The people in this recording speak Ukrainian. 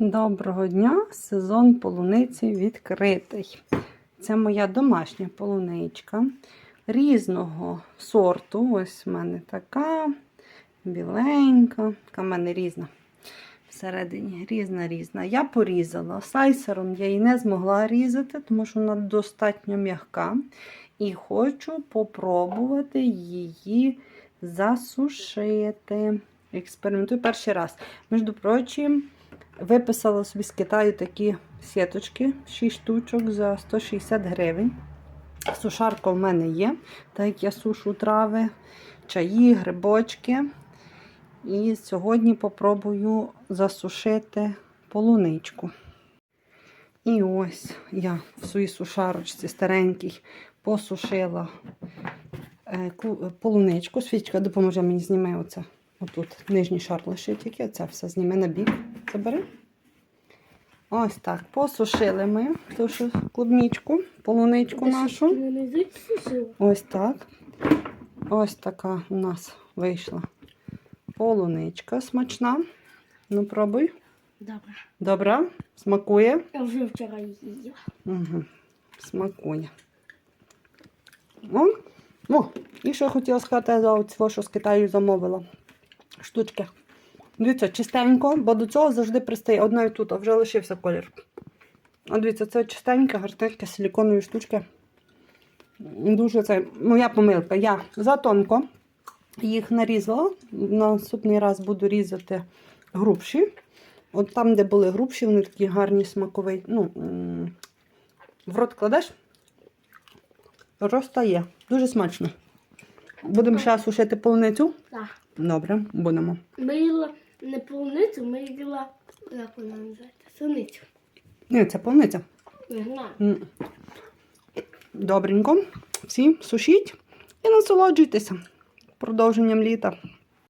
Доброго дня! Сезон полуниці відкритий. Це моя домашня полуничка різного сорту. Ось в мене така біленька, така в мене різна. Всередині різна різна. Я порізала. Сайсером я її не змогла різати, тому що вона достатньо м'яка. І хочу попробувати її засушити. Експериментую перший раз. Між прочим, виписала собі з Китаю такі сіточки, 6 штучок за 160 гривень. Сушарка в мене є, так як я сушу трави, чаї, грибочки. І сьогодні попробую засушити полуничку. І ось я в своїй сушарочці старенькій посушила е, полуничку. Свічка допоможе мені зніме оце. Отут нижній шар лишить тільки, оце все зніме на бік. Забери. Ось так. Посушили ми ту що клубничку, полуничку нашу. Ось так. Ось така у нас вийшла полуничка смачна. Ну, пробуй. Добре. Добре? Смакує? Я вже вчора їла. Угу. Смакує. О, о, і що я хотіла сказати за оце, що з Китаю замовила. Штучки. Дивіться, чистенько, бо до цього завжди пристає одна і тут, а вже лишився колір. А дивіться, це чистеньке, гарненьке, силіконові штучки. Дуже це моя помилка. Я затонко їх нарізала. Наступний раз буду різати грубші. От там, де були грубші, вони такі гарні смакові. Ну, в рот кладеш, розтає. Дуже смачно. Будемо ще сушити полуницю? Так. Добре, будемо. Ми їла не полуницю, ми їла, як вона називається, суницю. Ні, це полуниця. Не знаю. М. Добренько. Всі сушіть і насолоджуйтеся продовженням літа.